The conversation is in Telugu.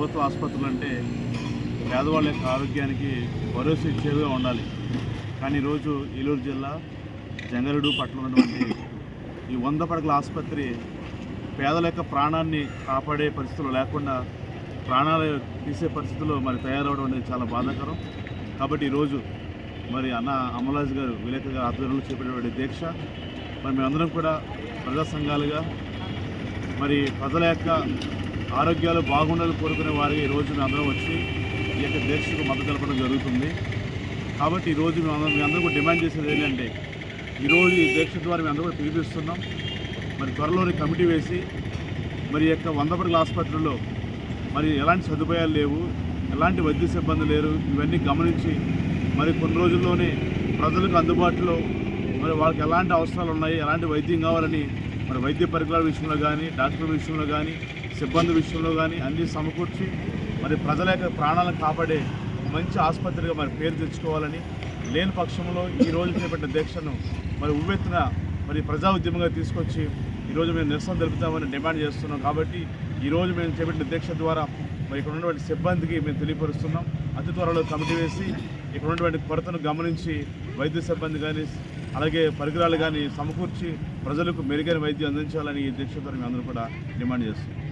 ప్రభుత్వ ఆసుపత్రులు అంటే పేదవాళ్ళ యొక్క ఆరోగ్యానికి భరోసా ఇచ్చేవిగా ఉండాలి. కానీ ఈరోజు ఏలూరు జిల్లా జంగరుడు పట్ల ఉన్నటువంటి ఈ వంద పడకల ఆసుపత్రి పేదల యొక్క ప్రాణాన్ని కాపాడే పరిస్థితులు లేకుండా ప్రాణాలు తీసే పరిస్థితుల్లో మరి తయారవడం అనేది చాలా బాధాకరం. కాబట్టి ఈరోజు మరి అన్న అమలాజ్ గారు విలేకరు గారు ఆధ్వర్యంలో చేపట్టేటువంటి దీక్ష మరి మేమందరం కూడా ప్రజా సంఘాలుగా మరి ప్రజల యొక్క ఆరోగ్యాలు బాగుండాలని కోరుకునే వారికి ఈరోజు మేము అందరం వచ్చి ఈ యొక్క దీక్షకు మద్దతు తెలపడం జరుగుతుంది. కాబట్టి ఈరోజు మేము మీ అందరూ డిమాండ్ చేసేది ఏంటంటే ఈరోజు ఈ దీక్ష ద్వారా మేము అందరూ పిలిపిస్తున్నాం. మరి త్వరలోని కమిటీ వేసి మరి యొక్క వంద పడకల ఆసుపత్రుల్లో మరి ఎలాంటి సదుపాయాలు లేవు ఎలాంటి వైద్య సిబ్బంది లేరు ఇవన్నీ గమనించి మరి కొన్ని రోజుల్లోనే ప్రజలకు అందుబాటులో మరి వాళ్ళకి ఎలాంటి అవసరాలు ఉన్నాయి ఎలాంటి వైద్యం కావాలని మరి వైద్య పరికరాల విషయంలో కానీ డాక్టర్ విషయంలో కానీ సిబ్బంది విషయంలో కానీ అన్నీ సమకూర్చి మరి ప్రజల యొక్క ప్రాణాలను కాపాడే మంచి ఆసుపత్రిగా మరి పేరు తెచ్చుకోవాలని లేని పక్షంలో ఈ రోజు చేపట్టిన దీక్షను మరి ఉవ్వెత్తున మరి ప్రజా ఉద్యమంగా తీసుకొచ్చి ఈరోజు మేము నిరసన తెలుపుతామని డిమాండ్ చేస్తున్నాం కాబట్టి ఈరోజు మేము చేపట్టిన దీక్ష ద్వారా మరి ఇక్కడ ఉన్నటువంటి సిబ్బందికి మేము తెలియపరుస్తున్నాం. అతి త్వరలో కమిటీ వేసి ఇక్కడ ఉన్నటువంటి కొరతను గమనించి వైద్య సిబ్బంది కానీ అలాగే పరికరాలు కానీ సమకూర్చి ప్రజలకు మెరుగైన వైద్యం అందించాలని ఈ దీక్ష ద్వారా మేము అందరూ కూడా డిమాండ్ చేస్తున్నాం.